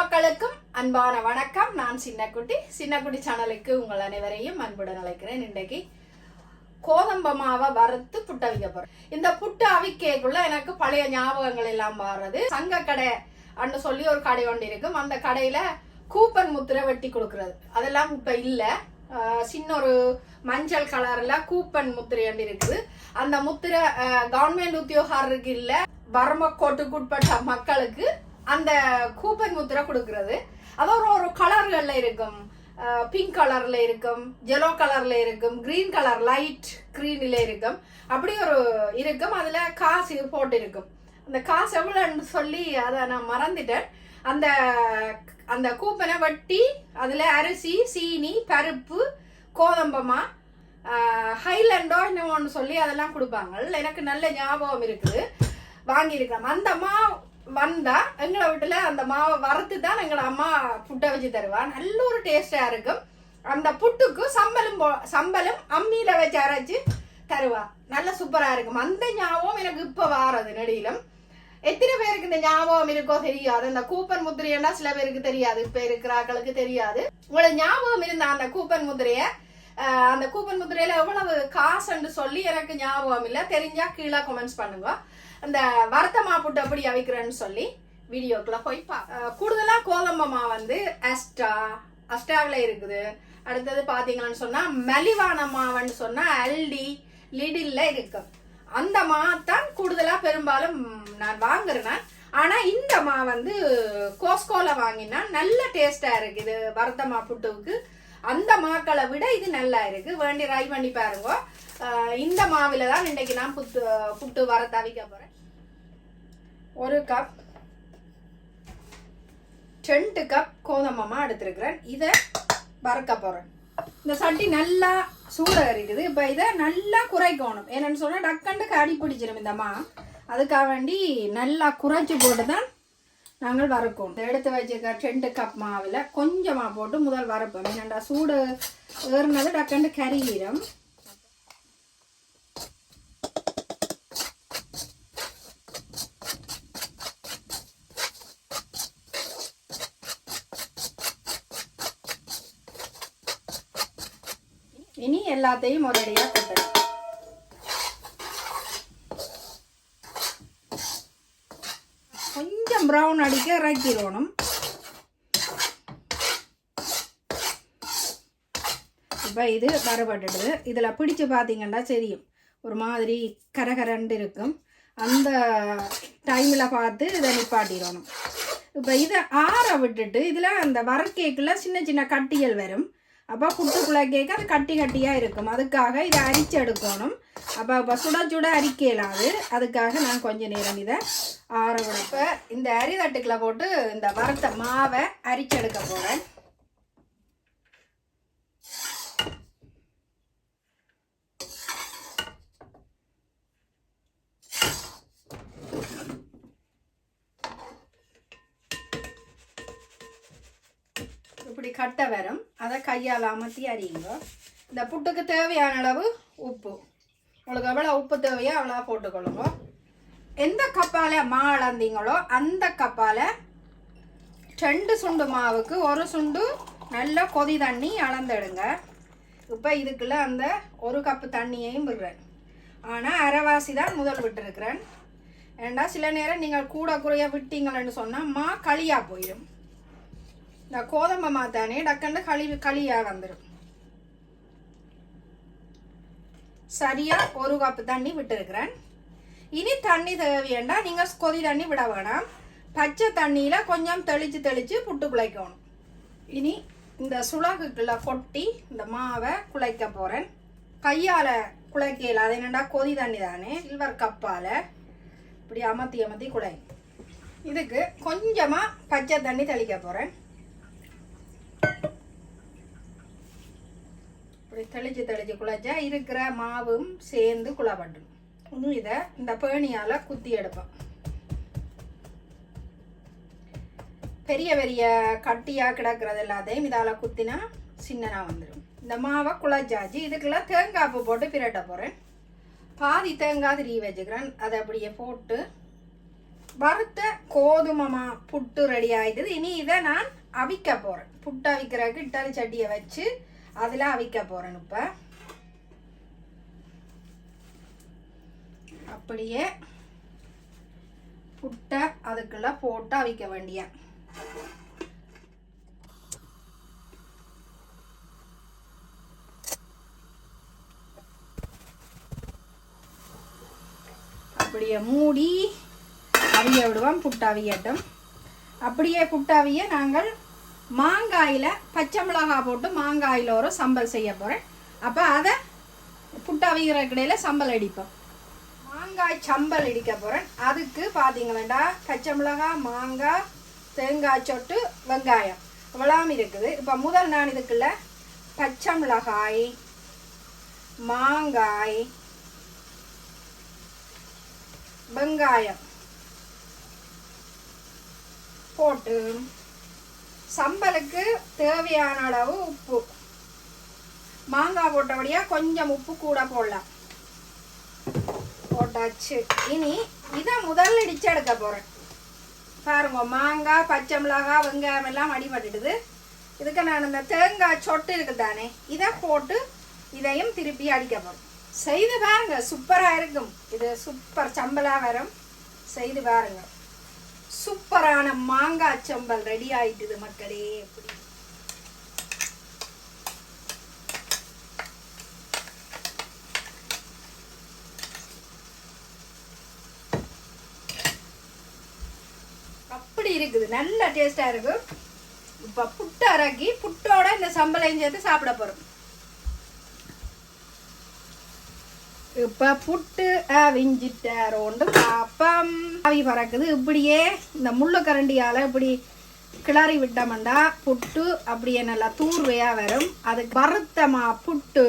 மக்களுக்கும் அன்பான வணக்கம். நான் சின்னக்குட்டி. சின்னக்குட்டி சேனலுக்கு உங்கள் அனைவரையும் அன்புடன் அழைக்கிறேன். இன்றைக்கு கோதம்ப மாவை வறுத்து புட்டு அவிக்க போறேன் இந்த புட்டு அவிக்கக்குள்ள எனக்கு பழைய ஞாபகங்கள் எல்லாம் வர்றது. சங்க கடை அன்னு சொல்லி ஒரு கடை ஒன்று இருக்கும். அந்த கடையில கூப்பன் முத்திரை வெட்டி கொடுக்கறது. அதெல்லாம் இப்ப இல்ல. சின்ன ஒரு மஞ்சள் கலர்ல கூப்பன் முத்திரை ஒன்று இருக்குது. அந்த முத்திரை கவர்மெண்ட் உத்தியோகாரருக்கு இல்ல. பரமக்கோட்டுக்குட்பட்ட மக்களுக்கு அந்த கூப்பன் முத்திரை கொடுக்கறது. அது ஒரு ஒரு கலர்கள்ல இருக்கும். பிங்க் கலர்ல இருக்கும் ஜெலோ கலர்ல இருக்கும் கிரீன் கலர் லைட் கிரீன்ல இருக்கும். அப்படி ஒரு இருக்கும். அதுல காசு போட்டு இருக்கும் அந்த காசு எவ்வளோன்னு சொல்லி அதை நான் மறந்துட்டேன். அந்த அந்த கூப்பனை வட்டி அதுல அரிசி சீனி பருப்பு கோதம்பமா ஹைலண்டோ என்னமோன்னு சொல்லி அதெல்லாம் கொடுப்பாங்க. எனக்கு நல்ல ஞாபகம் இருக்குது. வாங்கியிருக்கேன் அந்த மா வந்தா எங்களை வீட்டுல அந்த மாவை வறுத்து தான் எங்களை அம்மா புட்டை வச்சு தருவா. நல்ல ஒரு டேஸ்டா இருக்கும். அந்த புட்டுக்கு சம்பலும் போ- சம்பலும் அம்மியில வச்சு அரைச்சு தருவா. நல்ல சூப்பரா இருக்கும். அந்த ஞாபகம் எனக்கு இப்ப வாரது நெடியிலும். எத்தனை பேருக்கு இந்த ஞாபகம் இருக்கோ தெரியாது. அந்த கூப்பன் முத்திரையெல்லாம் சில பேருக்கு தெரியாது. இப்ப இருக்கிறாக்களுக்கு தெரியாது. உங்களுக்கு ஞாபகம் இருந்த அந்த கூப்பன் முத்திரைய அந்த கூப்பன் முத்திரையில எவ்வளவு காசுன்னு சொல்லி எனக்கு ஞாபகம் இல்லை. தெரிஞ்சா கீழே கமெண்ட்ஸ் பண்ணுங்க. அந்த வறுத்த மாப்புட்டு அப்படி அவிக்கிறேன்னு சொல்லி வீடியோக்குள்ள போய் பா கூடுதலாக கூடுதலா கோதம்பமா வந்து அஸ்டா அஸ்டாவில் இருக்குது. அடுத்தது பார்த்தீங்கன்னு சொன்னால் மலிவான மாவுன்னு சொன்னால் அல்டி லிடில்ல இருக்கும் அந்த மா தான் கூடுதலாக பெரும்பாலும் நான் வாங்குறேன். ஆனால் இந்த மா வந்து கோஸ்கோல வாங்கினா நல்ல டேஸ்ட்டாக இருக்குது வறுத்த மா புட்டுவுக்கு அந்த மாக்களை விட இது நல்லா இருக்கு. வேண்டி ட்ரை பண்ணி பாருங்க. இந்த மாவில் தான் இன்னைக்கு நான் புட்டு புட்டு வர தவிக்க போகிறேன் ஒரு கப் ரெண்டு கப் கோதம்பமா எடுத்திருக்கிறேன். இதை வறுக்க போகிறேன் இந்த சட்டி நல்லா சூடாக இருக்குது. இப்போ இதை நல்லா குறைக்கணும். என்னென்னு சொன்னால் டக்கண்டு கடி பிடிச்சிடும் இந்த மா அதுக்காக வேண்டி நல்லா குறைச்சி போட்டு தான் நாங்கள் வறுக்கணும் எடுத்து வச்சிருக்க ரெண்டு கப் மாவில் கொஞ்சமாக போட்டு முதல் வறுப்போம். என்னண்டா சூடு ஏறினது டக்கண்டு கறியிடும் இனி எல்லாத்தையும் ஒரேடியாக கொட்டணும். கொஞ்சம் ப்ரௌன் அடிக்க இறக்கிடணும் இப்போ இது வரப்பட்டுடுது இதில் பிடிச்சு பார்த்தீங்கன்னா தெரியும். ஒரு மாதிரி கரகரண்டு இருக்கும். அந்த டைமில் பார்த்து இதை நிப்பாட்டிடணும். இப்போ இதை ஆற விட்டுட்டு இதில் அந்த வரக்கேக்கில் சின்ன சின்ன கட்டிகள் வரும். அப்போ புட்டுக்குள்ளே கேக்கு அது கட்டி கட்டியாக இருக்கும். அதுக்காக இதை அரிச்சு எடுக்கணும். அப்போ இப்போ சுட சுட அரிக்கலாது. அதுக்காக நான் கொஞ்சம் நேரம் இதை ஆற விட இப்போ இந்த அரிதட்டுக்களை போட்டு இந்த வறுத்த மாவை அரிச்செடுக்க போகிறேன் இப்படி கட்டை வரும். அதை கையால் அமர்த்தி அறியுங்க இந்த புட்டுக்கு தேவையான அளவு உப்பு. உங்களுக்கு எவ்வளோ உப்பு தேவையோ அவ்வளோ போட்டுக்கொள்ளுங்க. எந்த கப்பால் மா அளந்தீங்களோ அந்த கப்பால் ரெண்டு சுண்டு மாவுக்கு ஒரு சுண்டு நல்லா கொதி தண்ணி அளந்துடுங்க. இப்போ இதுக்குள்ளே அந்த ஒரு கப்பு தண்ணியையும் விடுறேன். ஆனால் அரைவாசி தான் முதல் விட்டுருக்கிறேன். ஏண்டா சில நேரம் நீங்கள் கூட குறைய விட்டீங்கன்னு சொன்னால் மா களியாக போயிடும் இந்த கோதம்பை மாத்தானே டக்குன்னு களி களியாக வந்துடும் சரியாக ஒரு கப்பு தண்ணி விட்டுருக்கிறேன். இனி தண்ணி தேவையண்டா நீங்கள் கொதி தண்ணி விட வேணாம். பச்சை தண்ணியில் கொஞ்சம் தெளித்து தெளித்து புட்டு குழைக்கணும் இனி இந்த சுளகுக்குள்ள கொட்டி இந்த மாவை குழைக்க போகிறேன் கையால் குழைக்கல அது என்னடா? கொதி தண்ணி தானே. சில்வர் கப்பால் இப்படி அமர்த்தி அமர்த்தி குழை. இதுக்கு கொஞ்சமாக பச்சை தண்ணி தெளிக்க போகிறேன் இப்படி தெளித்து தெளித்து குழைச்சா இருக்கிற மாவும் சேர்ந்து குழப்பட்டும். இன்னும் இதை இந்த பேணியால் குத்தி எடுப்போம் பெரிய பெரிய கட்டியாக கிடக்கிறது எல்லாத்தையும் இதால் குத்தினா சின்னனாக வந்துடும் இந்த மாவை குழச்சாச்சு. இதுக்கெல்லாம் தேங்காய் பூ போட்டு பிரட்ட போகிறேன் பாதி தேங்காய் திரி வச்சுக்கிறேன். அதை அப்படியே போட்டு வறுத்த கோதுமமா புட்டு ரெடி ஆகிடுது இனி இதை நான் அவிக்க போகிறேன் புட்டு அவிக்கிறதுக்கு இட்டாலி சட்டியை வச்சு அதில் அவிக்க போகிறேன் இப்போ. அப்படியே புட்டை அதுக்குள்ள போட்டு அவிக்க வேண்டிய. அப்படியே மூடி அவிய விடுவோம் புட்டாவியட்டும் அப்படியே புட்டாவிய நாங்கள் மாங்காயில் பச்சை மிளகாய் போட்டு மாங்காயில் ஒரு சம்பல் செய்ய போகிறேன் அப்போ அதை புட்டாவிக்கிற கடையில் சம்பல் அடிப்போம். மாங்காய் சம்பல் இடிக்க போகிறேன் அதுக்கு பார்த்தீங்களா பச்சை மிளகாய் மாங்காய் தேங்காய் சொட்டு வெங்காயம். இவ்வளவு இருக்குது. இப்போ முதல் நான் இதுக்குள்ள பச்சை மிளகாய் மாங்காய் வெங்காயம் போட்டு சம்பலுக்கு தேவையான அளவு உப்பு. மாங்காய் போட்டபடியாக கொஞ்சம் உப்பு கூட போடலாம். போட்டாச்சு. இனி இதை முதல்ல இடிச்சு எடுக்க போகிறேன் பாருங்க மாங்காய் பச்சை மிளகாய் வெங்காயம் எல்லாம் அடிபட்டுடுது. இதுக்கு நான் இந்த தேங்காய் சொட்டு இருக்குது தானே இதை போட்டு இதையும் திருப்பி அடிக்க போகிறேன் செய்து பாருங்க சூப்பராக இருக்கும். இது சூப்பர் சம்பலாக வரும். செய்து பாருங்க. சூப்பரான மாங்காய் சம்பல் ரெடி ஆயிட்டுது மக்களே எப்படி அப்படி இருக்குது. நல்ல டேஸ்டா இருக்கு. இப்ப புட்டு அரக்கி புட்டோட இந்த சம்பளையும் சேர்த்து சாப்பிட போறோம். இப்ப புட்டு அவிஞ்சிட்டாரோண்டு பாப்பம். ஆவி பறக்குது. இப்படியே இந்த முள்ளு கரண்டியால இப்படி கிளறி விட்டோம்டா புட்டு அப்படியே நல்லா தூர்வையா வரும். அதுக்கு வறுத்தமா புட்டு.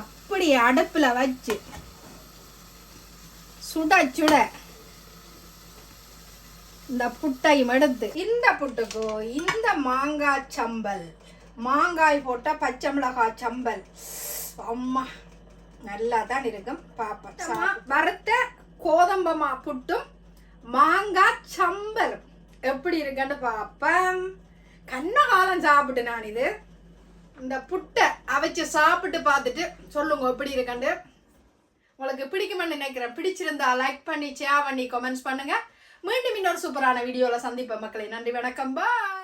அப்படி அடுப்புல வச்சு சுட சுட இந்த புட்டையும் எடுத்து இந்த புட்டுக்கு இந்த மாங்காய் சம்பல். மாங்காய் போட்ட பச்சை மிளகாய் சம்பல். அம்மா நல்லா தான் இருக்கும். பாப்பா வறுத்த கோதம்பமா புட்டும் மாங்காய் சம்பலும். எப்படி இருக்குன்னு பாப்பேன் கண்ண காலம் சாப்பிட்டு நான் இது இந்த புட்டை அவைச்சு சாப்பிட்டு பார்த்துட்டு சொல்லுங்க எப்படி இருக்குன்னு. உங்களுக்கு பிடிக்கும்னு நினைக்கிறேன். பிடிச்சிருந்தா லைக் பண்ணி ஷேர் பண்ணி கமெண்ட்ஸ் பண்ணுங்க. மீண்டும் இன்னொரு சூப்பரான வீடியோல சந்திப்பேன் மக்களை. நன்றி வணக்கம். பாய்